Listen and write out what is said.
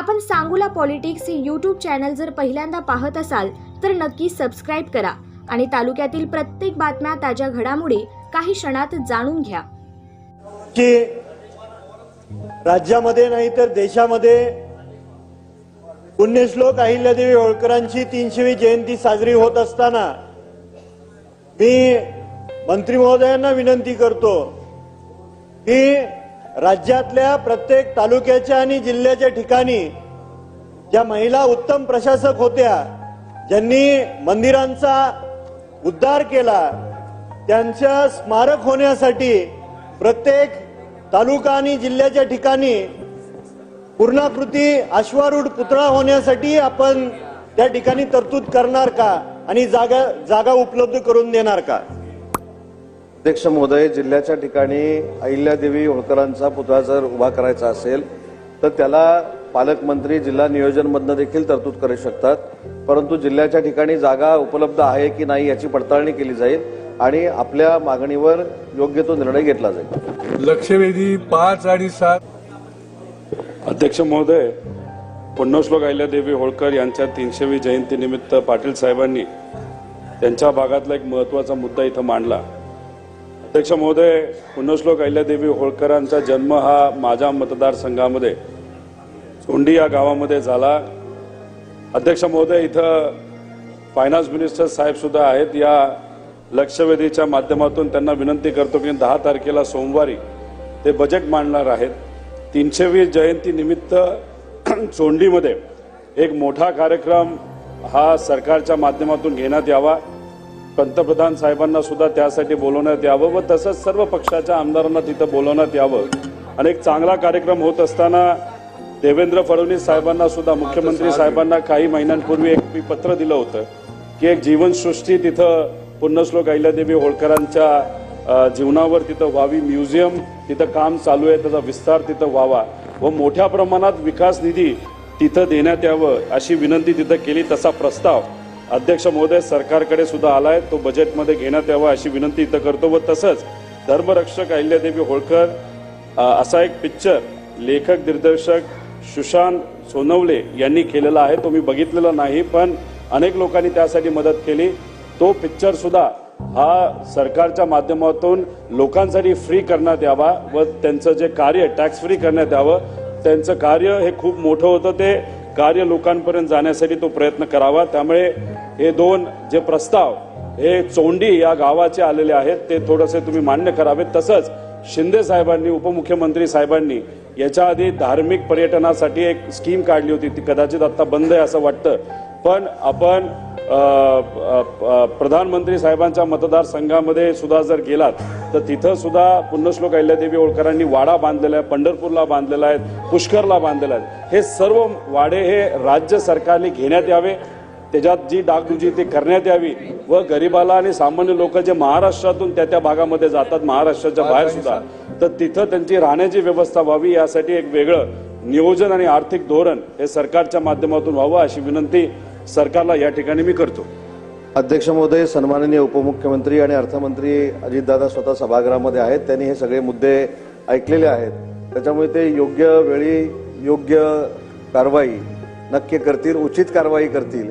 आपण सांगूला पॉलिटिक्स हे YouTube channel जर पहिल्यांदा पाहत असाल तर नक्की सबस्क्राईब करा आणि तालुक्यातील प्रत्येक बातम्या ताज्या घडामोडी काही क्षणात जाणून घ्या. की राज्यामध्ये नाही तर देशामध्ये पुण्यश्लोक अहिल्यादेवी होळकरांची तीनशेवी जयंती साजरी होत असताना मी मंत्री महोदयांना विनंती करतो की राज्यातल्या प्रत्येक तालुक्याच्या आणि जिल्ह्याच्या ठिकाणी ज्या महिला उत्तम प्रशासक होत्या ज्यांनी मंदिरांचा उद्धार केला त्यांच्या स्मारक होण्यासाठी प्रत्येक तालुका आणि जिल्ह्याच्या ठिकाणी पूर्णाकृती अश्वारूढ पुतळा होण्यासाठी आपण त्या ठिकाणी तरतूद करणार का? आणि जागा जागा उपलब्ध करून देणार का? अध्यक्ष महोदय जिल्ह्याच्या ठिकाणी अहिल्यादेवी होळकरांचा पुतळा जर उभा करायचा असेल तर त्याला पालकमंत्री जिल्हा नियोजनमधनं देखील तरतूद करू शकतात. परंतु जिल्ह्याच्या ठिकाणी जागा उपलब्ध आहे की नाही याची पडताळणी केली जाईल आणि आपल्या मागणीवर योग्य तो निर्णय घेतला जाईल. लक्षवेधी पाच आणि सात. अध्यक्ष महोदय पुण्यश्लोक अहिल्यादेवी होळकर यांच्या तीनशेवी जयंतीनिमित्त पाटील साहेबांनी त्यांच्या भागातला एक महत्त्वाचा मुद्दा इथं मांडला. अध्यक्ष महोदय पुण्यश्लोक अहिल्यादेवी होळकरांचा जन्म हा माझ्या मतदारसंघामध्ये चोंडी या गावामध्ये झाला. अध्यक्ष महोदय इथं फायनान्स मिनिस्टर साहेब सुद्धा आहेत. या लक्षवेधीच्या माध्यमातून त्यांना विनंती करतो की दहा तारखेला सोमवारी ते बजेट मांडणार आहेत. तीनशेवी जयंती निमित्त चोंडीमध्ये एक मोठा कार्यक्रम हा सरकारच्या माध्यमातून घेण्यात यावा. पंतप्रधान साहेबांना सुद्धा त्यासाठी बोलवण्यात यावं व तसंच सर्व पक्षाच्या आमदारांना तिथं बोलवण्यात यावं. आणि एक चांगला कार्यक्रम होत असताना देवेंद्र फडणवीस साहेबांना सुद्धा मुख्यमंत्री साहेबांना काही महिन्यांपूर्वी एक मी पत्र दिलं होतं की एक जीवनसृष्टी तिथं पुण्यश्लोक अहिल्यादेवी होळकरांच्या जीवनावर तिथं व्हावी म्युझियम तिथं काम चालू आहे त्याचा विस्तार तिथं व्हावा व मोठ्या प्रमाणात विकास निधी तिथं देण्यात यावं अशी विनंती तिथं केली तसा प्रस्ताव अध्यक्ष महोदय सरकारकडे सुद्धा आलाय. तो बजेटमध्ये घेण्यात यावा अशी विनंती इथं करतो व तसंच धर्मरक्षक अहिल्यादेवी होळकर असा एक पिक्चर लेखक दिग्दर्शक सुशांत सोनवले यांनी केलेला आहे. तो मी बघितलेला नाही पण अनेक लोकांनी त्यासाठी मदत केली. तो पिक्चर सुद्धा हा सरकारच्या माध्यमातून लोकांसाठी फ्री करण्यात यावा व त्यांचं जे कार्य टॅक्स फ्री करण्यात यावं. त्यांचं कार्य हे खूप मोठं होतं. ते कार्य लोकांपर्यंत जाण्यासाठी तो प्रयत्न करावा. त्यामुळे हे दोन जे प्रस्ताव हे चोंडी या गावाचे आलेले आहेत ते थोडेसे तुम्ही मान्य करावेत. तसंच शिंदे साहेबांनी उपमुख्यमंत्री साहेबांनी याच्या आधी धार्मिक पर्यटनासाठी एक स्कीम काढली होती. ती कदाचित आता बंद आहे असं वाटतं. पण आपण प्रधानमंत्री साहेबांच्या मतदारसंघामध्ये सुद्धा जर गेलात तर तिथं सुद्धा पुण्यश्लोक अहिल्यादेवी होळकरांनी वाडा बांधलेला आहे पंढरपूरला बांधलेला आहे पुष्करला बांधलेला आहे. हे सर्व वाडे हे राज्य सरकारने घेण्यात यावे. त्याच्यात जी डागडुजी ती करण्यात यावी व गरिबाला आणि सामान्य लोक जे महाराष्ट्रातून त्या त्या भागामध्ये जातात महाराष्ट्राच्या बाहेर सुद्धा तर तिथं त्यांची राहण्याची व्यवस्था व्हावी यासाठी एक वेगळं नियोजन आणि आर्थिक धोरण हे सरकारच्या माध्यमातून व्हावं अशी विनंती सरकारला या ठिकाणी मी करतो. अध्यक्ष महोदय सन्माननीय उपमुख्यमंत्री आणि अर्थमंत्री अजितदादा स्वतः सभागृहामध्ये आहेत. त्यांनी हे सगळे मुद्दे ऐकलेले आहेत. त्याच्यामुळे ते योग्य वेळी योग्य कारवाई नक्की करतील उचित कारवाई करतील.